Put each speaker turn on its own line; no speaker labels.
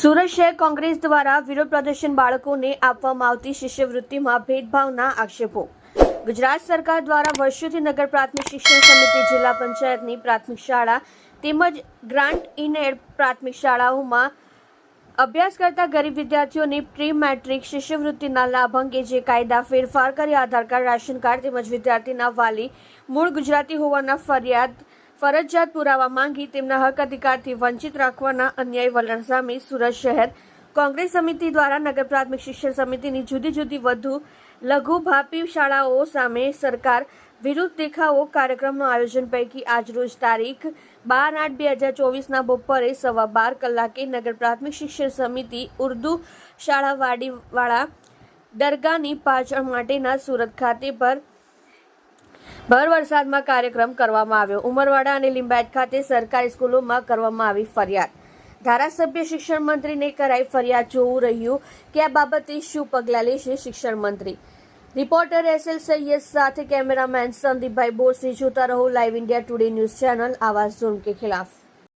શહેર કોંગ્રેસ દ્વારા વિરોધ પ્રદર્શન બાળકોને આપવામાં આવતી શિષ્યવૃત્તિમાં ભેદભાવના આક્ષેપો. ગુજરાત સરકાર દ્વારા વર્ષોથી નગર પ્રાથમિક શિક્ષણ સમિતિ, જિલ્લા પંચાયતની પ્રાથમિક શાળા તેમજ ગ્રાન્ટ ઇન એડ પ્રાથમિક શાળાઓમાં અભ્યાસ કરતા ગરીબ વિદ્યાર્થીઓની પ્રી મેટ્રિક શિષ્યવૃત્તિના લાભ અંગે જે કાયદા ફેરફાર કરી આધાર કાર્ડ, રાશન કાર્ડ તેમજ વિદ્યાર્થીના વાલી મૂળ ગુજરાતી હોવાના ફરિયાદ ફરજિયાત પુરાવા માંગી તેમના હક અધિકારથી વંચિત રાખવાના અન્યાય વલણ સામે સુરત શહેર કોંગ્રેસ સમિતિ દ્વારા નગર પ્રાથમિક શિક્ષણ સમિતિની જુદી જુદી વધુ લઘુ ભાપી શાળાઓ સામે સરકાર વિરુદ્ધ દેખાવો કાર્યક્રમનું આયોજન પૈકી આજરોજ તારીખ બાર આઠ બે હજાર ચોવીસના બપોરે સવા બાર કલાકે નગર પ્રાથમિક શિક્ષણ સમિતિ ઉર્દુ શાળા વાડીવાળા દરગાહની પાછળ માટેના સુરત ખાતે પર ભર વરસાદમાં કાર્યક્રમ કરવામાં આવ્યો. ઉમરવાડા અને લિંબાયત ખાતે સરકારી સ્કૂલોમાં કરવામાં આવી ફરિયાદ. ધારાસભ્ય શિક્ષણ મંત્રીને કરાઈ ફરિયાદ જોવું રહ્યું કે આ બાબતે શું પગલાં લેશે શિક્ષણ મંત્રી? રિપોર્ટર એસ એલ સૈયદ સાથે કેમેરામેન સંદીપભાઈ બોરસી જોતા રહો live India Today news channel આવાઝ ઝોન કે ખિલાફ.